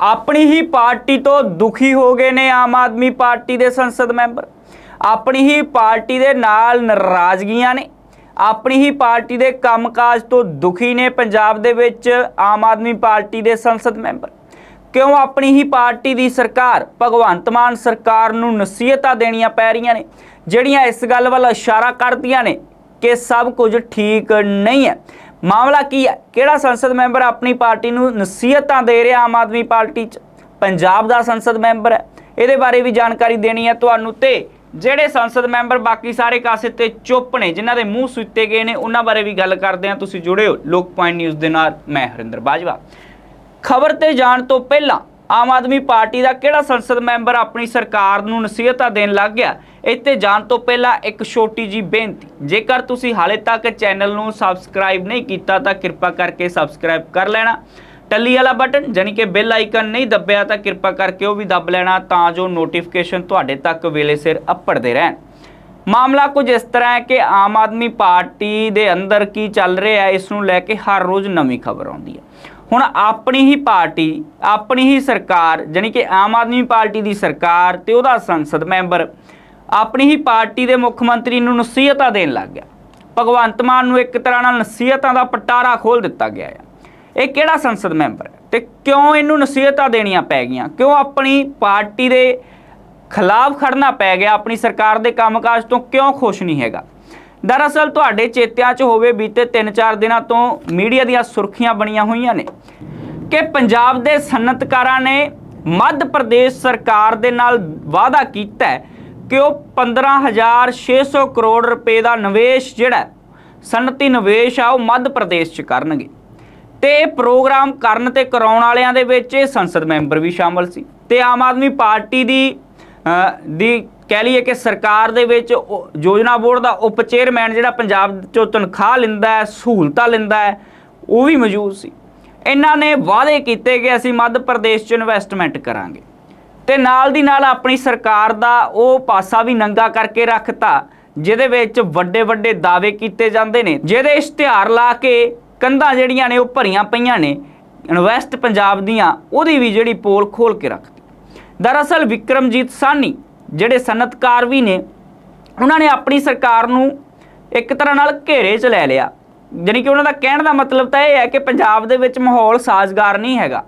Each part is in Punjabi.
ਆਪਣੀ ਹੀ ਪਾਰਟੀ ਤੋਂ ਦੁਖੀ ਹੋ ਗਏ ਨੇ ਆਮ ਆਦਮੀ ਪਾਰਟੀ ਦੇ ਸੰਸਦ ਮੈਂਬਰ। ਆਪਣੀ ਹੀ ਪਾਰਟੀ ਦੇ ਨਾਲ ਨਾਰਾਜ਼ਗੀਆਂ ਨੇ। ਆਪਣੀ ਹੀ ਪਾਰਟੀ ਦੇ ਕੰਮਕਾਜ ਤੋਂ ਦੁਖੀ ਨੇ ਪੰਜਾਬ ਦੇ ਵਿੱਚ ਆਮ ਆਦਮੀ ਪਾਰਟੀ ਦੇ ਸੰਸਦ ਮੈਂਬਰ। ਕਿਉਂ ਆਪਣੀ ਹੀ ਪਾਰਟੀ ਦੀ ਸਰਕਾਰ, ਭਗਵੰਤ ਮਾਨ ਸਰਕਾਰ ਨੂੰ ਨਸੀਹਤਾਂ ਦੇਣੀਆਂ ਪੈ ਰਹੀਆਂ ਨੇ, ਜਿਹੜੀਆਂ ਇਸ ਗੱਲ ਵੱਲ ਇਸ਼ਾਰਾ ਕਰਦੀਆਂ ਨੇ ਕਿ ਸਭ ਕੁਝ ਠੀਕ ਨਹੀਂ ਹੈ। ਮਾਮਲਾ ਕੀ ਹੈ? ਕਿਹੜਾ ਸੰਸਦ ਮੈਂਬਰ ਆਪਣੀ ਪਾਰਟੀ ਨੂੰ ਨਸੀਹਤਾਂ ਦੇ ਰਿਹਾ ਆਮ ਆਦਮੀ ਪਾਰਟੀ 'ਚ? ਪੰਜਾਬ ਦਾ ਸੰਸਦ ਮੈਂਬਰ ਹੈ। ਇਹਦੇ ਬਾਰੇ ਵੀ ਜਾਣਕਾਰੀ ਦੇਣੀ ਹੈ ਤੁਹਾਨੂੰ ਤੇ ਜਿਹੜੇ ਸੰਸਦ ਮੈਂਬਰ ਬਾਕੀ ਸਾਰੇ ਕਾਸੇ ਤੇ ਚੁੱਪ ਨੇ, ਜਿਨ੍ਹਾਂ ਦੇ ਮੂੰਹ ਸੁੱਤੇ ਗਏ ਨੇ, ਉਹਨਾਂ ਬਾਰੇ ਵੀ ਗੱਲ ਕਰਦੇ ਹਾਂ। ਤੁਸੀਂ ਜੁੜੇ ਹੋ ਲੋਕ ਪੁਆਇੰਟ ਨਿਊਜ਼ ਦੇ ਨਾਲ। ਮੈਂ ਹਰਿੰਦਰ ਬਾਜਵਾ। ਖਬਰ ਤੇ ਜਾਣ ਤੋਂ ਪਹਿਲਾਂ ਆਮ ਆਦਮੀ ਪਾਰਟੀ ਦਾ ਕਿਹੜਾ ਸੰਸਦ ਮੈਂਬਰ ਆਪਣੀ ਸਰਕਾਰ ਨੂੰ ਨਸੀਹਤਾਂ ਦੇਣ ਲੱਗ ਗਿਆ? ਇੱਥੇ ਜਾਣ ਤੋਂ ਪਹਿਲਾਂ ਇੱਕ ਛੋਟੀ ਜੀ ਬੇਨਤੀ, ਜੇਕਰ ਤੁਸੀਂ ਹਾਲੇ ਤੱਕ ਚੈਨਲ ਨੂੰ ਸਬਸਕ੍ਰਾਈਬ ਨਹੀਂ ਕੀਤਾ, ਤਾਂ ਕਿਰਪਾ ਕਰਕੇ ਸਬਸਕ੍ਰਾਈਬ ਕਰ ਲੈਣਾ। ਟੱਲੀ ਵਾਲਾ ਬਟਨ ਜਾਨੀ ਕਿ ਬੈਲ ਆਈਕਨ ਨਹੀਂ ਦੱਬਿਆ, ਤਾਂ ਕਿਰਪਾ ਕਰਕੇ ਉਹ ਵੀ ਦੱਬ ਲੈਣਾ, ਤਾਂ ਜੋ ਨੋਟੀਫਿਕੇਸ਼ਨ ਤੁਹਾਡੇ ਤੱਕ ਵੇਲੇ ਸਿਰ ਅੱਪੜਦੇ ਰਹਿਣ। ਮਾਮਲਾ ਕੁਝ ਇਸ ਤਰ੍ਹਾਂ ਹੈ ਕਿ ਆਮ ਆਦਮੀ ਪਾਰਟੀ ਦੇ ਅੰਦਰ ਕੀ ਚੱਲ ਰਿਹਾ ਹੈ ਇਸ ਨੂੰ ਲੈ ਕੇ ਹਰ ਰੋਜ਼ ਨਵੀਂ ਖਬਰ ਆਉਂਦੀ ਹੈ। ਹੁਣ ਆਪਣੀ ਹੀ ਪਾਰਟੀ, ਆਪਣੀ ਹੀ ਸਰਕਾਰ ਜਾਨੀ ਕਿ ਆਮ ਆਦਮੀ ਪਾਰਟੀ ਦੀ ਸਰਕਾਰ ਤੇ ਉਹਦਾ ਸੰਸਦ ਮੈਂਬਰ, ਆਪਣੀ ਹੀ ਪਾਰਟੀ ਦੇ ਮੁੱਖ ਮੰਤਰੀ ਨੂੰ ਨਸੀਹਤਾਂ ਦੇਣ ਲੱਗ ਗਿਆ। ਭਗਵੰਤ ਮਾਨ ਨੂੰ ਇੱਕ ਤਰ੍ਹਾਂ ਨਾਲ ਨਸੀਹਤਾਂ ਦਾ ਪਟਾਰਾ ਖੋਲ ਦਿੱਤਾ ਗਿਆ ਹੈ ਇਹ ਕਿਹੜਾ ਸੰਸਦ ਮੈਂਬਰ? ਹੈ ਤੇ ਕਿਉਂ ਇਹਨੂੰ ਨਸੀਹਤਾਂ ਦੇਣੀਆਂ ਪੈ ਗਈਆਂ? ਕਿਉਂ ਆਪਣੀ ਪਾਰਟੀ ਦੇ ਖਿਲਾਫ ਖੜਨਾ ਪੈ ਗਿਆ? ਆਪਣੀ ਸਰਕਾਰ ਦੇ ਕੰਮਕਾਜ ਤੋਂ ਕਿਉਂ ਖੁਸ਼ ਨਹੀਂ ਹੈਗਾ? ਦਰਅਸਲ ਤੁਹਾਡੇ ਚੇਤਿਆਂ 'ਚ ਹੋਵੇ ਬੀਤੇ 3-4 ਦਿਨਾਂ ਤੋਂ ਮੀਡੀਆ ਦੀਆਂ ਸੁਰਖੀਆਂ ਬਣੀਆਂ ਹੋਈਆਂ ਨੇ ਕਿ ਪੰਜਾਬ ਦੇ ਸਨਅਤਕਾਰਾਂ ਨੇ ਮੱਧ ਪ੍ਰਦੇਸ਼ ਸਰਕਾਰ ਦੇ ਨਾਲ ਵਾਅਦਾ ਕੀਤਾ ਕਿ ਉਹ 15600 ਕਰੋੜ ਰੁਪਏ ਦਾ ਨਿਵੇਸ਼ ਜਿਹੜਾ ਸਨਅਤੀ ਨਿਵੇਸ਼ ਆ ਉਹ ਮੱਧ ਪ੍ਰਦੇਸ਼ 'ਚ ਕਰਨਗੇ। ਤੇ ਇਹ ਪ੍ਰੋਗਰਾਮ ਕਰਨ ਤੇ ਕਰਾਉਣ ਵਾਲਿਆਂ ਦੇ ਵਿੱਚ ਇਹ ਸੰਸਦ ਮੈਂਬਰ ਵੀ ਸ਼ਾਮਲ ਸੀ। ਤੇ ਆਮ ਆਦਮੀ ਪਾਰਟੀ ਦੀ ਦੀ ਕਹਿ ਲਈਏ ਕਿ ਸਰਕਾਰ ਦੇ ਵਿੱਚ ਯੋਜਨਾ ਬੋਰਡ ਦਾ ਉਪ ਚੇਅਰਮੈਨ ਜਿਹੜਾ ਪੰਜਾਬ ਚੋਂ ਤਨਖਾਹ ਲੈਂਦਾ ਹੈ, ਸਹੂਲਤਾਂ ਲੈਂਦਾ ਹੈ, ਉਹ ਵੀ ਮੌਜੂਦ ਸੀ। ਇਹਨਾਂ ਨੇ ਵਾਅਦੇ ਕੀਤੇ ਕਿ ਅਸੀਂ ਮੱਧ ਪ੍ਰਦੇਸ਼ 'ਚ ਇਨਵੈਸਟਮੈਂਟ ਕਰਾਂਗੇ। ਤੇ ਨਾਲ ਦੀ ਨਾਲ ਆਪਣੀ ਸਰਕਾਰ ਦਾ ਉਹ ਪਾਸਾ ਵੀ ਨੰਗਾ ਕਰਕੇ ਰੱਖਤਾ, ਜਿਹਦੇ ਵਿੱਚ ਵੱਡੇ ਵੱਡੇ ਦਾਅਵੇ ਕੀਤੇ ਜਾਂਦੇ ਨੇ, ਜਿਹਦੇ ਇਸ਼ਤਿਹਾਰ ਲਾ ਕੇ ਕੰਧਾਂ ਜਿਹੜੀਆਂ ਨੇ ਉਹ ਭਰੀਆਂ ਪਈਆਂ ਨੇ ਇਨਵੈਸਟ ਪੰਜਾਬ ਦੀਆਂ, ਉਹਦੀ ਵੀ ਜਿਹੜੀ ਪੋਲ ਖੋਲ ਕੇ ਰੱਖਤੀ। ਦਰਅਸਲ ਵਿਕਰਮਜੀਤ ਸਾਨੀ ਜਿਹੜੇ ਸਨਅਤਕਾਰ ਵੀ ਨੇ, ਉਹਨਾਂ ਨੇ ਆਪਣੀ ਸਰਕਾਰ ਨੂੰ ਇੱਕ ਤਰ੍ਹਾਂ ਨਾਲ ਘੇਰੇ 'ਚ ਲੈ ਲਿਆ। ਜਾਣੀ ਕਿ ਉਹਨਾਂ ਦਾ ਕਹਿਣ ਦਾ ਮਤਲਬ ਤਾਂ ਇਹ ਹੈ ਕਿ ਪੰਜਾਬ ਦੇ ਵਿੱਚ ਮਾਹੌਲ ਸਾਜ਼ਗਾਰ ਨਹੀਂ ਹੈਗਾ।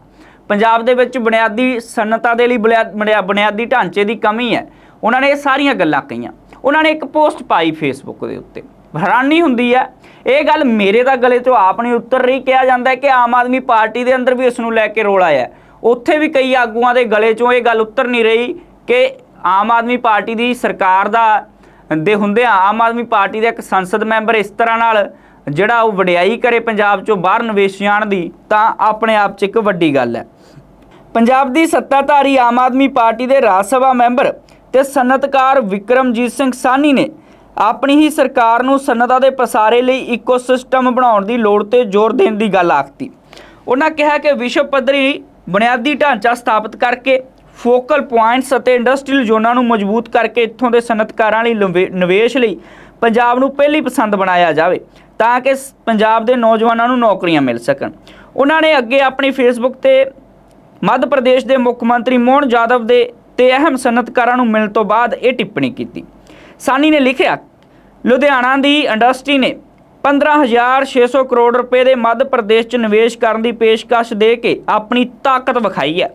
ਪੰਜਾਬ ਦੇ ਵਿੱਚ ਬੁਨਿਆਦੀ ਸਨਅਤਾਂ ਦੇ ਲਈ ਬੁਨਿਆ- ਬੁਨਿਆਦੀ ਢਾਂਚੇ ਦੀ ਕਮੀ ਹੈ। ਉਹਨਾਂ ਨੇ ਇਹ ਸਾਰੀਆਂ ਗੱਲਾਂ ਕਹੀਆਂ। ਉਹਨਾਂ ਨੇ ਇੱਕ ਪੋਸਟ ਪਾਈ ਫੇਸਬੁੱਕ ਦੇ ਉੱਤੇ। ਹੈਰਾਨੀ ਹੁੰਦੀ ਹੈ। ਇਹ ਗੱਲ ਮੇਰੇ ਤਾਂ ਗਲੇ ਤੋਂ ਆਪ ਨਹੀਂ ਉਤਰ ਰਹੀ। ਕਿਹਾ ਜਾਂਦਾ ਕਿ ਆਮ ਆਦਮੀ ਪਾਰਟੀ ਦੇ ਅੰਦਰ ਵੀ ਇਸ ਨੂੰ ਲੈ ਕੇ ਰੋਲਾ ਹੈ। ਉੱਥੇ ਵੀ ਕਈ ਆਗੂਆਂ ਦੇ ਗਲੇ ਚੋਂ ਇਹ ਗੱਲ ਉਤਰ ਨਹੀਂ ਰਹੀ ਕਿ ਆਮ ਆਦਮੀ ਪਾਰਟੀ ਦੀ ਸਰਕਾਰ ਦਾ, ਦੇ ਹੁੰਦਿਆਂ ਆਮ ਆਦਮੀ ਪਾਰਟੀ ਦਾ ਇੱਕ ਸੰਸਦ ਮੈਂਬਰ ਇਸ ਤਰ੍ਹਾਂ ਨਾਲ ਜਿਹੜਾ ਉਹ ਵਡਿਆਈ ਕਰੇ ਪੰਜਾਬ ਚੋਂ ਬਾਹਰ ਨਿਵੇਸ਼ ਜਾਣ ਦੀ, ਤਾਂ ਆਪਣੇ ਆਪ 'ਚ ਇੱਕ ਵੱਡੀ ਗੱਲ ਹੈ। ਪੰਜਾਬ ਦੀ ਸੱਤਾਧਾਰੀ ਆਮ ਆਦਮੀ ਪਾਰਟੀ ਦੇ ਰਾਜ ਸਭਾ ਮੈਂਬਰ ਤੇ ਸਨਅਤਕਾਰ ਵਿਕਰਮਜੀਤ ਸਿੰਘ ਸਾਨੀ ਨੇ ਆਪਣੀ ਹੀ ਸਰਕਾਰ ਨੂੰ ਸਨਅਤਾਂ ਦੇ ਪਸਾਰੇ ਲਈ ਇਕੋਸਿਸਟਮ ਬਣਾਉਣ ਦੀ ਲੋੜ ਤੇ ਜ਼ੋਰ ਦੇਣ ਦੀ ਗੱਲ ਆਖਤੀ। ਉਹਨਾਂ ਕਿਹਾ ਕਿ ਵਿਸ਼ਵ ਪੱਧਰੀ ਬੁਨਿਆਦੀ ਢਾਂਚਾ ਸਥਾਪਿਤ ਕਰਕੇ ਫੋਕਲ ਪੁਆਇੰਟਸ ਅਤੇ ਇੰਡਸਟਰੀਅਲ ਜ਼ੋਨਾਂ ਨੂੰ ਮਜ਼ਬੂਤ ਕਰਕੇ ਇੱਥੋਂ ਦੇ ਸਨਅਤਕਾਰਾਂ ਲਈ ਲਵੇ- ਨਿਵੇਸ਼ ਲਈ ਪੰਜਾਬ ਨੂੰ ਪਹਿਲੀ ਪਸੰਦ ਬਣਾਇਆ ਜਾਵੇ, ਤਾਂ ਕਿ ਪੰਜਾਬ ਦੇ ਨੌਜਵਾਨਾਂ ਨੂੰ ਨੌਕਰੀਆਂ ਮਿਲ ਸਕਣ। ਉਹਨਾਂ ਨੇ ਅੱਗੇ ਆਪਣੀ ਫੇਸਬੁੱਕ ਤੇ ਮੱਧ ਪ੍ਰਦੇਸ਼ ਦੇ ਮੁੱਖ ਮੰਤਰੀ ਮੋਹਨ ਜਾਦਵ ਦੇ ਤੇ ਅਹਿਮ ਸਨਅਤਕਾਰਾਂ ਨੂੰ ਮਿਲਣ ਤੋਂ ਬਾਅਦ ਇਹ ਟਿੱਪਣੀ ਕੀਤੀ। ਸਾਨੀ ਨੇ ਲਿਖਿਆ, ਲੁਧਿਆਣਾ ਦੀ ਇੰਡਸਟਰੀ ਨੇ 15600 ਕਰੋੜ ਰੁਪਏ ਦੇ ਮੱਧ ਪ੍ਰਦੇਸ਼ 'ਚ ਨਿਵੇਸ਼ ਕਰਨ ਦੀ ਪੇਸ਼ਕਸ਼ ਦੇ ਕੇ ਆਪਣੀ ਤਾਕਤ ਵਿਖਾਈ ਹੈ।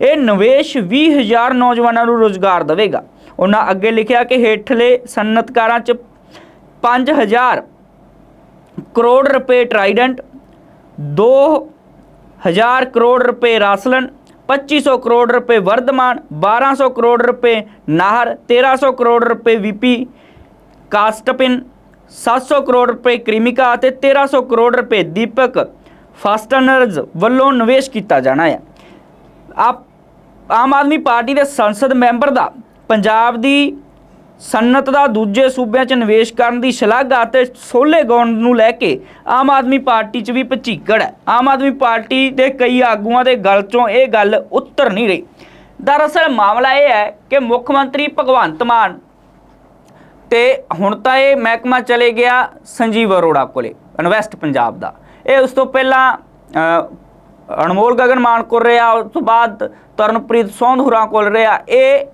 ਇਹ ਨਿਵੇਸ਼ 20000 ਨੌਜਵਾਨਾਂ ਨੂੰ ਰੋਜ਼ਗਾਰ ਦੇਵੇਗਾ। ਉਹਨਾਂ ਅੱਗੇ ਲਿਖਿਆ ਕਿ ਹੇਠਲੇ ਸਨਅਤਕਾਰਾਂ 'ਚ 5000 ਕਰੋੜ ਰੁਪਏ ਟਰਾਈਡੈਂਟ 2000 ਕਰੋੜ ਰੁਪਏ ਰਾਸਲਨ 2500 ਕਰੋੜ ਰੁਪਏ ਵਰਧਮਾਨ 1200 ਕਰੋੜ ਰੁਪਏ ਨਾਹਰ 1300 ਕਰੋੜ ਰੁਪਏ ਵੀਪੀ ਕਾਸਟਪਿਨ 700 ਕਰੋੜ ਰੁਪਏ ਕ੍ਰਿਮਿਕਾ ਅਤੇ 1300 ਕਰੋੜ ਰੁਪਏ ਦੀਪਕ ਫਾਸਟਨਰਜ਼ ਵੱਲੋਂ ਨਿਵੇਸ਼ ਕੀਤਾ ਜਾਣਾ ਹੈ। ਆਪ ਆਮ ਆਦਮੀ ਪਾਰਟੀ ਦੇ ਸੰਸਦ ਮੈਂਬਰ ਦਾ ਪੰਜਾਬ ਦੀ ਸਨਅਤ ਦਾ ਦੂਜੇ ਸੂਬਿਆਂ 'ਚ ਨਿਵੇਸ਼ ਕਰਨ ਦੀ ਸ਼ਲਾਘਾ ਅਤੇ ਸੋਲੇ ਗਾਉਣ ਨੂੰ ਲੈ ਕੇ ਆਮ ਆਦਮੀ ਪਾਰਟੀ 'ਚ ਵੀ ਭਚੀਕੜ ਹੈ। ਆਮ ਆਦਮੀ ਪਾਰਟੀ ਦੇ ਕਈ ਆਗੂਆਂ ਦੇ ਗਲ 'ਚੋਂ ਇਹ ਗੱਲ ਉੱਤਰ ਨਹੀਂ ਰਹੀ। ਦਰਅਸਲ ਮਾਮਲਾ ਇਹ ਹੈ ਕਿ ਮੁੱਖ ਮੰਤਰੀ ਭਗਵੰਤ ਮਾਨ ਤੇ ਹੁਣ ਤਾਂ ਇਹ ਮਹਿਕਮਾ ਚਲੇ ਗਿਆ ਸੰਜੀਵ ਅਰੋੜਾ ਕੋਲੇ ਇਨਵੈਸਟ ਪੰਜਾਬ ਦਾ। ਇਹ ਉਸ ਤੋਂ ਪਹਿਲਾਂ ਅ, ਅਨਮੋਲ ਗਗਨ ਮਾਨ ਕੋਲ ਰਿਹਾ ਉਸ ਤੋਂ ਬਾਅਦ ਤਰਨਪ੍ਰੀਤ ਸੌਂਧ ਹੁਰਾਂ ਕੋਲ ਰਿਹਾ ਇਹ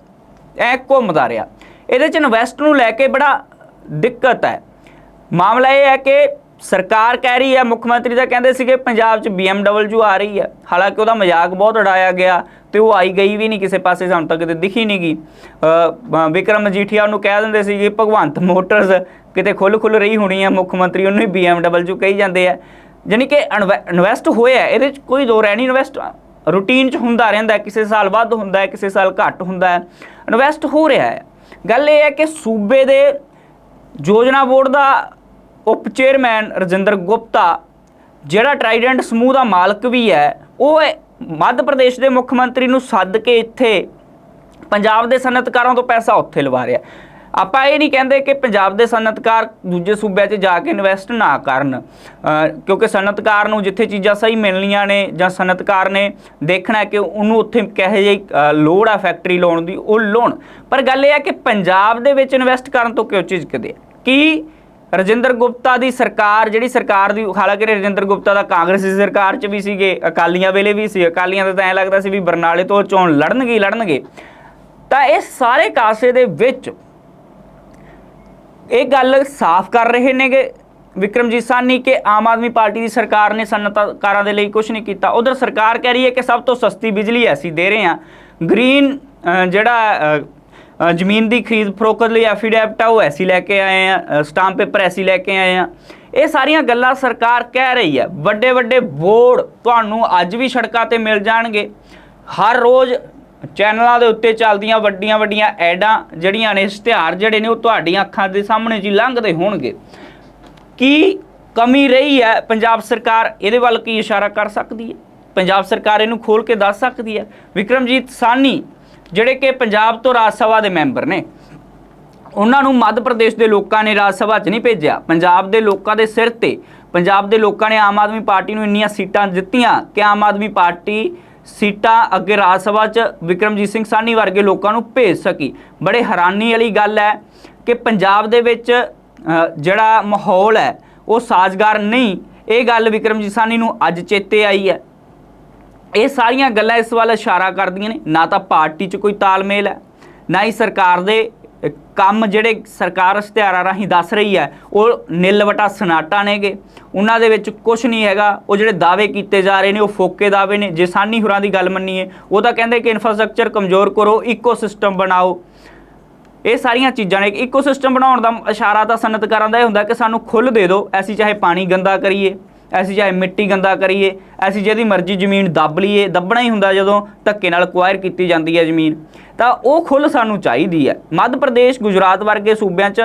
ਐ ਘੁੰਮਦਾ ਰਿਹਾ। ਇਹਦੇ ਚ ਇਨਵੈਸਟ ਨੂੰ ਲੈ ਕੇ ਬੜਾ ਦਿੱਕਤ ਹੈ। ਮਾਮਲਾ ਇਹ ਹੈ ਕਿ ਸਰਕਾਰ ਕਹਿ ਰਹੀ ਹੈ ਮੁੱਖ ਮੰਤਰੀ ਤਾਂ ਕਹਿੰਦੇ ਸੀਗੇ ਪੰਜਾਬ 'ਚ BMW ਆ ਰਹੀ ਹੈ। ਹਾਲਾਂਕਿ ਉਹਦਾ ਮਜ਼ਾਕ ਬਹੁਤ ਉਡਾਇਆ ਗਿਆ ਤੇ ਉਹ ਆਈ ਗਈ ਵੀ ਨਹੀਂ ਕਿਸੇ ਪਾਸੇ ਸਾਨੂੰ ਤਾਂ ਕਿਤੇ ਦਿਖੀ ਨਹੀਂ ਗਈ। ਅ, ਵਿਕਰਮ ਮਜੀਠੀਆ ਉਹਨੂੰ ਕਹਿ ਦਿੰਦੇ ਸੀ ਕਿ ਭਗਵੰਤ ਮੋਟਰਸ ਕਿਤੇ ਖੁੱਲ ਖੁੱਲ ਰਹੀ ਹੋਣੀ ਹੈ ਮੁੱਖ ਮੰਤਰੀ ਉਹਨੂੰ ਹੀ BMW ਕਹੀ ਜਾਂਦੇ ਆ। ਯਾਨੀ ਕਿ ਇਨਵੈਸਟ ਹੋਇਆ ਇਹਦੇ 'ਚ ਕੋਈ ਦੋ ਰਹਿ ਨਹੀਂ ਇਨਵੈਸਟ ਰੂਟੀਨ 'ਚ ਹੁੰਦਾ ਰਹਿੰਦਾ ਕਿਸੇ ਸਾਲ ਵੱਧ ਹੁੰਦਾ ਹੈ ਕਿਸੇ ਸਾਲ ਘੱਟ ਹੁੰਦਾ ਹੈ। ਇਨਵੈਸਟ ਹੋ ਰਿਹਾ ਹੈ। ਗੱਲ ਇਹ ਹੈ ਕਿ ਸੂਬੇ ਦੇ ਯੋਜਨਾ ਬੋਰਡ ਦਾ ਉਪ ਚੇਅਰਮੈਨ ਰਜਿੰਦਰ ਗੁਪਤਾ, ਜਿਹੜਾ ਟਰਾਈਡੈਂਟ ਸਮੂਹ ਦਾ ਮਾਲਕ ਵੀ ਹੈ, ਉਹ ਮੱਧ ਪ੍ਰਦੇਸ਼ ਦੇ ਮੁੱਖ ਮੰਤਰੀ ਨੂੰ ਸੱਦ ਕੇ ਇੱਥੇ ਪੰਜਾਬ ਦੇ ਸਨਅਤਕਾਰਾਂ ਤੋਂ ਪੈਸਾ ਉੱਥੇ ਲਵਾ ਰਿਹਾ। ਆਪਾਂ ਇਹ ਨਹੀਂ ਕਹਿੰਦੇ ਕਿ ਪੰਜਾਬ ਦੇ ਸਨਅਤਕਾਰ ਦੂਜੇ ਸੂਬਿਆਂ 'ਚ ਜਾ ਕੇ ਇਨਵੈਸਟ ਨਾ ਕਰਨ। ਕਿਉਂਕਿ ਸਨਅਤਕਾਰ ਨੂੰ ਜਿੱਥੇ ਚੀਜ਼ਾਂ ਸਹੀ ਮਿਲਣੀਆਂ ਨੇ ਜਾਂ ਸਨਅਤਕਾਰ ਨੇ ਦੇਖਣਾ ਕਿ ਉਹਨੂੰ ਉੱਥੇ ਕਿਹੋ ਜਿਹੀ ਲੋੜ ਆ ਫੈਕਟਰੀ ਲਾਉਣ ਦੀ, ਉਹ ਲਾਉਣ ਪਰ ਗੱਲ ਇਹ ਹੈ ਕਿ ਪੰਜਾਬ ਦੇ ਵਿੱਚ ਇਨਵੈਸਟ ਕਰਨ ਤੋਂ ਕਿਉਂ ਝਿਜਕਦੇ ਆ? ਕੀ ਰਜਿੰਦਰ ਗੁਪਤਾ ਦੀ ਸਰਕਾਰ, ਜਿਹੜੀ ਸਰਕਾਰ ਦੀ, ਹਾਲਾਂਕਿ ਰਜਿੰਦਰ ਗੁਪਤਾ ਦਾ ਕਾਂਗਰਸੀ ਸਰਕਾਰ 'ਚ ਵੀ ਸੀਗੇ, ਅਕਾਲੀਆਂ ਵੇਲੇ ਵੀ ਸੀ, ਅਕਾਲੀਆਂ ਦਾ ਤਾਂ ਐਂ ਲੱਗਦਾ ਸੀ ਵੀ ਬਰਨਾਲੇ ਤੋਂ ਚੋਣ ਲੜਨਗੇ ਲੜਨਗੇ। ਤਾਂ ਇਹ ਸਾਰੇ ਕਾਸੇ ਦੇ ਵਿੱਚ ਇਹ ਗੱਲ ਸਾਫ਼ ਕਰ ਰਹੇ ਨੇਗੇ ਵਿਕਰਮਜੀਤ ਸਾਨੀ ਕਿ ਆਮ ਆਦਮੀ ਪਾਰਟੀ ਦੀ ਸਰਕਾਰ ਨੇ ਸਨਅਤਕਾਰਾਂ ਦੇ ਲਈ ਕੁਝ ਨਹੀਂ ਕੀਤਾ। ਉਧਰ ਸਰਕਾਰ ਕਹਿ ਰਹੀ ਹੈ ਕਿ ਸਭ ਤੋਂ ਸਸਤੀ ਬਿਜਲੀ ਅਸੀਂ ਦੇ ਰਹੇ ਹਾਂ। ਗ੍ਰੀਨ ਜਿਹੜਾ ਜ਼ਮੀਨ ਦੀ ਖਰੀਦ ਫਰੋਖਤ ਲਈ ਐਫੀਡੈਵਿਟ ਆ, ਉਹ ਐਸੀ ਲੈ ਕੇ ਆਏ ਆ ਸਟਾਂਪ ਪੇਪਰ ਐਸੀ ਲੈ ਕੇ ਆਏ ਆ। ਇਹ ਸਾਰੀਆਂ ਗੱਲਾਂ ਸਰਕਾਰ ਕਹਿ ਰਹੀ ਹੈ। ਵੱਡੇ ਵੱਡੇ ਬੋਰਡ ਤੁਹਾਨੂੰ ਅੱਜ ਵੀ ਸੜਕਾਂ ਤੇ ਮਿਲ ਜਾਣਗੇ। ਹਰ ਰੋਜ਼ ਚੈਨਲਾਂ ਦੇ ਉੱਤੇ ਚੱਲਦੀਆਂ ਵੱਡੀਆਂ ਵੱਡੀਆਂ ਐਡਾਂ ਜਿਹੜੀਆਂ ਨੇ, ਇਸ਼ਤਿਹਾਰ ਜਿਹੜੇ ਨੇ, ਉਹ ਤੁਹਾਡੀਆਂ ਅੱਖਾਂ ਦੇ ਸਾਹਮਣੇ ਜੀ ਲੰਘਦੇ ਹੋਣਗੇ। ਕੀ ਕਮੀ ਰਹੀ ਹੈ ਪੰਜਾਬ ਸਰਕਾਰ? ਇਹਦੇ ਵੱਲ ਕੀ ਇਸ਼ਾਰਾ ਕਰ ਸਕਦੀ ਹੈ? ਪੰਜਾਬ ਸਰਕਾਰ ਇਹਨੂੰ ਖੋਲ ਕੇ ਦੱਸ ਸਕਦੀ ਹੈ। ਵਿਕਰਮਜੀਤ ਸਾਨੀ ਜਿਹੜੇ ਕਿ ਪੰਜਾਬ ਤੋਂ ਰਾਜ ਸਭਾ ਦੇ ਮੈਂਬਰ ਨੇ। ਉਹਨਾਂ ਨੂੰ ਮੱਧ ਪ੍ਰਦੇਸ਼ ਦੇ ਲੋਕਾਂ ਨੇ ਰਾਜ ਸਭਾ 'ਚ ਨਹੀਂ ਭੇਜਿਆ। ਪੰਜਾਬ ਦੇ ਲੋਕਾਂ ਦੇ ਸਿਰ ਤੇ, ਪੰਜਾਬ ਦੇ ਲੋਕਾਂ ਨੇ ਆਮ ਆਦਮੀ ਪਾਰਟੀ ਨੂੰ ਇੰਨੀਆਂ ਸੀਟਾਂ ਦਿੱਤੀਆਂ ਕਿ ਆਮ ਆਦਮੀ ਪਾਰਟੀ ਸੀਟਾਂ ਅੱਗੇ ਰਾਜ ਸਭਾ 'ਚ ਵਿਕਰਮਜੀਤ ਸਿੰਘ ਸਾਨੀ ਵਰਗੇ ਲੋਕਾਂ ਨੂੰ ਭੇਜ ਸਕੀ। ਬੜੇ ਹੈਰਾਨੀ ਵਾਲੀ ਗੱਲ ਹੈ ਕਿ ਪੰਜਾਬ ਦੇ ਵਿੱਚ ਜਿਹੜਾ ਮਾਹੌਲ ਹੈ, ਉਹ ਸਾਜ਼ਗਾਰ ਨਹੀਂ। ਇਹ ਗੱਲ ਵਿਕਰਮਜੀਤ ਸਾਨੀ ਨੂੰ ਅੱਜ ਚੇਤੇ ਆਈ ਹੈ। ਇਹ ਸਾਰੀਆਂ ਗੱਲਾਂ ਇਸ ਵੱਲ ਇਸ਼ਾਰਾ ਕਰਦੀਆਂ ਨੇ। ਨਾ ਤਾਂ ਪਾਰਟੀ 'ਚ ਕੋਈ ਤਾਲਮੇਲ ਹੈ, ਨਾ ਹੀ ਸਰਕਾਰ ਦੇ ਕੰਮ ਜਿਹੜੇ ਸਰਕਾਰ ਇਸ਼ਤਿਹਾਰਾਂ ਰਾਹੀਂ ਦੱਸ ਰਹੀ ਹੈ, ਉਹ ਨਿਲਵਟਾ ਸਨਾਟਾ ਨੇਗੇ। ਉਹਨਾਂ ਦੇ ਵਿੱਚ ਕੁਝ ਨਹੀਂ ਹੈਗਾ। ਉਹ ਜਿਹੜੇ ਦਾਅਵੇ ਕੀਤੇ ਜਾ ਰਹੇ ਨੇ, ਉਹ ਫੋਕੇ ਦਾਅਵੇ ਨੇ। ਜੇ ਸਾਨੀ ਹੁਰਾਂ ਦੀ ਗੱਲ ਮੰਨੀਏ, ਉਹ ਤਾਂ ਕਹਿੰਦੇ ਕਿ ਇਨਫਰਾਸਟ੍ਰਕਚਰ ਕਮਜ਼ੋਰ ਕਰੋ ਇਕੋਸਿਸਟਮ ਬਣਾਓ। ਇਹ ਸਾਰੀਆਂ ਚੀਜ਼ਾਂ ਨੇ। ਇਕੋਸਿਸਟਮ ਬਣਾਉਣ ਦਾ ਇਸ਼ਾਰਾ ਤਾਂ ਸਨਅਤਕਾਰਾਂ ਦਾ ਇਹ ਹੁੰਦਾ ਕਿ ਸਾਨੂੰ ਖੁੱਲ੍ਹ ਦੇ ਦਿਓ। ਅਸੀਂ ਚਾਹੇ ਪਾਣੀ ਗੰਦਾ ਕਰੀਏ ਅਸੀਂ ਚਾਹੇ ਮਿੱਟੀ ਗੰਦਾ ਕਰੀਏ ਅਸੀਂ ਜਿਹਦੀ ਮਰਜ਼ੀ ਜ਼ਮੀਨ ਦੱਬ ਲਈਏ, ਦੱਬਣਾ ਹੀ ਹੁੰਦਾ ਜਦੋਂ ਧੱਕੇ ਨਾਲ ਅਕਵਾਇਰ ਕੀਤੀ ਜਾਂਦੀ ਹੈ ਜ਼ਮੀਨ। ਤਾਂ ਉਹ ਖੁੱਲ੍ਹ ਸਾਨੂੰ ਚਾਹੀਦੀ ਹੈ। ਮੱਧ ਪ੍ਰਦੇਸ਼, ਗੁਜਰਾਤ ਵਰਗੇ ਸੂਬਿਆਂ 'ਚ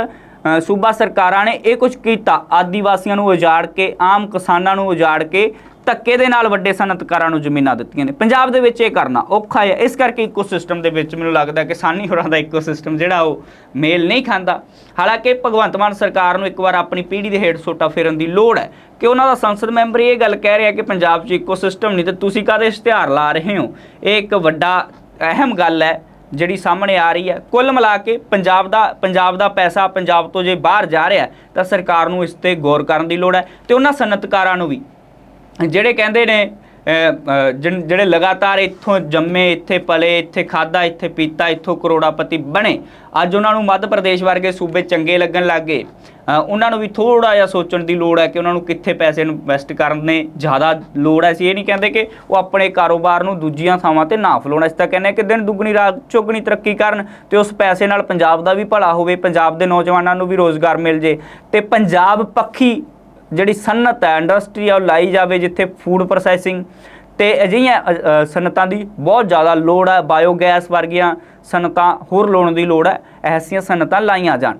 ਸੂਬਾ ਸਰਕਾਰਾਂ ਨੇ ਇਹ ਕੁਝ ਕੀਤਾ। ਆਦੀਵਾਸੀਆਂ ਨੂੰ ਉਜਾੜ ਕੇ, ਆਮ ਕਿਸਾਨਾਂ ਨੂੰ ਉਜਾੜ ਕੇ ਧੱਕੇ ਦੇ ਨਾਲ ਵੱਡੇ ਸਨਅਤਕਾਰਾਂ ਨੂੰ ਜ਼ਮੀਨਾਂ ਦਿੱਤੀਆਂ ਨੇ। ਪੰਜਾਬ ਦੇ ਵਿੱਚ ਇਹ ਕਰਨਾ ਔਖਾ ਹੈ। ਇਸ ਕਰਕੇ ਇਕੋਸਿਸਟਮ ਦੇ ਵਿੱਚ ਮੈਨੂੰ ਲੱਗਦਾ ਕਿ ਸਾਨੀ ਹੋਰਾਂ ਦਾ ਇਕੋਸਿਸਟਮ ਜਿਹੜਾ ਉਹ ਮੇਲ ਨਹੀਂ ਖਾਂਦਾ। ਹਾਲਾਂਕਿ ਭਗਵੰਤ ਮਾਨ ਸਰਕਾਰ ਨੂੰ ਇੱਕ ਵਾਰ ਆਪਣੀ ਪੀੜ੍ਹੀ ਦੇ ਹੇਠ ਸੋਟਾ ਫੇਰਨ ਦੀ ਲੋੜ ਹੈ ਕਿ ਉਹਨਾਂ ਦਾ ਸੰਸਦ ਮੈਂਬਰ ਇਹ ਗੱਲ ਕਹਿ ਰਿਹਾ ਕਿ ਪੰਜਾਬ 'ਚ ਇਕੋਸਿਸਟਮ ਨਹੀਂ ਤੇ ਤੁਸੀਂ ਕਾਹਦੇ ਇਸ਼ਤਿਹਾਰ ਲਾ ਰਹੇ ਹੋ? ਇਹ ਇੱਕ ਵੱਡਾ ਅਹਿਮ ਗੱਲ ਹੈ। ਜਿਹੜੀ ਸਾਹਮਣੇ ਆ ਰਹੀ ਹੈ, ਕੁੱਲ ਮਿਲਾ ਕੇ ਪੰਜਾਬ ਦਾ ਪੰਜਾਬ ਦਾ ਪੈਸਾ ਪੰਜਾਬ ਤੋਂ ਜੇ ਬਾਹਰ ਜਾ ਰਿਹਾ ਤਾਂ ਸਰਕਾਰ ਨੂੰ ਇਸ ਤੇ ਗੌਰ ਕਰਨ ਦੀ ਲੋੜ ਹੈ ਤੇ ਉਹਨਾਂ ਸਨਅਤਕਾਰਾਂ ਨੂੰ ਵੀ। ਜਿਹੜੇ ਕਹਿੰਦੇ ਨੇ ਜਿਹੜੇ ਲਗਾਤਾਰ ਇੱਥੋਂ ਜੰਮੇ, ਇੱਥੇ ਪਲੇ, ਇੱਥੇ ਖਾਦਾ ਇੱਥੇ ਪੀਤਾ, ਇੱਥੋਂ ਕਰੋੜਾਪਤੀ ਬਣੇ, ਅੱਜ ਉਹਨਾਂ ਨੂੰ ਮੱਧ ਪ੍ਰਦੇਸ਼ ਵਰਗੇ ਸੂਬੇ ਚੰਗੇ ਲੱਗਣ ਲੱਗ ਗਏ। ਉਹਨਾਂ ਨੂੰ ਵੀ ਥੋੜਾ ਜਿਹਾ ਸੋਚਣ ਦੀ ਲੋੜ ਹੈ ਕਿ ਉਹਨਾਂ ਨੂੰ ਕਿੱਥੇ ਪੈਸੇ ਇਨਵੈਸਟ ਕਰਨ ਨੇ ਜ਼ਿਆਦਾ ਲੋੜ ਹੈ ਅਸੀਂ ਇਹ ਨਹੀਂ ਕਹਿੰਦੇ ਕਿ ਉਹ ਆਪਣੇ ਕਾਰੋਬਾਰ ਨੂੰ ਦੂਜੀਆਂ ਥਾਵਾਂ ਤੇ ਨਾ ਫਲਾਉਣ। ਇਸ ਤਾਂ ਕਹਿੰਦੇ ਹਾਂ ਕਿ ਦਿਨ ਦੁੱਗਣੀ ਰਾਤ ਚੌਗਣੀ ਤਰੱਕੀ ਕਰਨ ਤੇ ਉਸ ਪੈਸੇ ਨਾਲ ਪੰਜਾਬ ਦਾ ਵੀ ਭਲਾ ਹੋਵੇ ਪੰਜਾਬ ਦੇ ਨੌਜਵਾਨਾਂ ਨੂੰ ਵੀ ਰੋਜ਼ਗਾਰ ਮਿਲ ਜੇ। ਤੇ ਪੰਜਾਬ ਪੱਖੀ ਜਿਹੜੀ ਸਨਅਤ ਹੈ ਇੰਡਸਟਰੀ ਆ ਉਹ ਲਾਈ ਜਾਵੇ ਜਿੱਥੇ ਫੂਡ ਪ੍ਰੋਸੈਸਿੰਗ ਤੇ ਅਜਿਹੀਆਂ ਅ, ਦੀ ਬਹੁਤ ਜ਼ਿਆਦਾ ਲੋੜ ਹੈ। ਬਾਇਓਗੈਸ ਵਰਗੀਆਂ ਸਨਅਤਾਂ ਹੋਰ ਲਾਉਣ ਦੀ ਲੋੜ ਹੈ। ਐਸੀਆਂ ਸਨਅਤਾਂ ਲਾਈਆਂ ਜਾਣ।